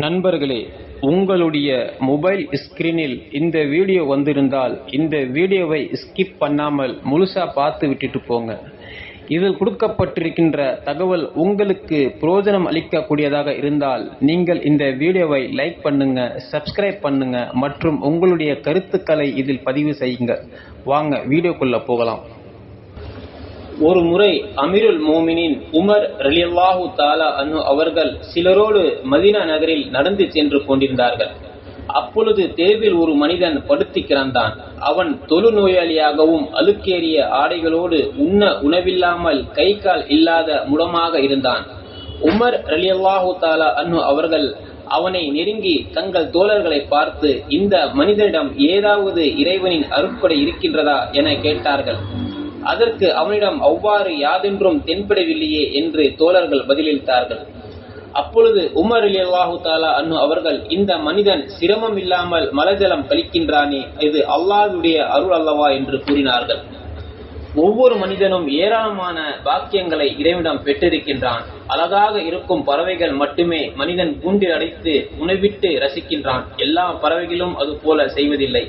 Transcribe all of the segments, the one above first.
நண்பர்களே உங்களுடைய மொபைல் ஸ்கிரீனில் இந்த வீடியோ வந்திருந்தால் இந்த வீடியோவை ஸ்கிப் பண்ணாமல் முழுசா பார்த்து விட்டுட்டு போங்க. இதில் கொடுக்கப்பட்டிருக்கின்ற தகவல் உங்களுக்கு பிரயோஜனம் அளிக்கக்கூடியதாக இருந்தால் நீங்கள் இந்த வீடியோவை லைக் பண்ணுங்க சப்ஸ்கிரைப் பண்ணுங்க மற்றும் உங்களுடைய கருத்துக்களை இதில் பதிவு செய்யுங்க. வாங்க வீடியோக்குள்ள போகலாம். ஒரு முறை அமிருல் மோமினின் உமர் ரலியல்லாஹு தாலா அனு அவர்கள் சிலரோடு மதினா நகரில் நடந்து சென்று கொண்டிருந்தார்கள். அப்பொழுது தெருவில் ஒரு மனிதன் படுத்து கிடந்தான். அவன் தொழு நோயாளியாகவும் அழுக்கேறிய ஆடைகளோடு உண்ண உணவில்லாமல் கை கால் இல்லாத முடமாக இருந்தான். உமர் ரலியல்லாஹு தாலா அன்னு அவர்கள் அவனை நெருங்கி தங்கள் தோழர்களை பார்த்து இந்த மனிதனிடம் ஏதாவது இறைவனின் அருட்படை இருக்கின்றதா? என கேட்டார்கள். அதற்கு அவனிடம் அவ்வாறு யாதென்றும் தென்படவில்லையே என்று தோழர்கள் பதிலளித்தார்கள். அப்பொழுது உமர் அலி அல்லாஹு தாலா அன்னு அவர்கள் இந்த மனிதன் சிரமம் இல்லாமல் மலஜலம் கழிக்கின்றானே இது அல்லாஹுடைய அருள் அல்லவா என்று கூறினார்கள். ஒவ்வொரு மனிதனும் ஏராளமான பாக்கியங்களை இறைவிடம் பெற்றிருக்கின்றான். அழகாக இருக்கும் பறவைகள் மட்டுமே மனிதன் கூண்டில் அடைத்து உணவிட்டு ரசிக்கின்றான். எல்லா பறவைகளும் அது போல செய்வதில்லை.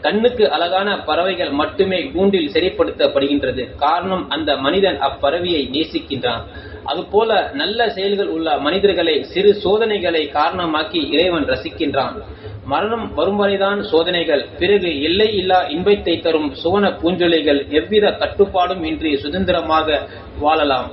கண்ணுக்கு அழகான பறவைகள் மட்டுமே கூண்டில் சரிப்படுத்தப்படுகின்றது காரணம் அந்த மனிதன் அப்பறவையை நேசிக்கின்றான். அதுபோல நல்ல செயல்கள் உள்ள மனிதர்களை சிறு சோதனைகளை காரணமாக்கி இறைவன் ரசிக்கின்றான். மரணம் வரும் வரைதான் சோதனைகள் பிறகு எல்லை இல்லா இன்பத்தை தரும் சுவன பூஞ்சொலைகள் எவ்வித கட்டுப்பாடும் இன்றி சுதந்திரமாக வாழலாம்.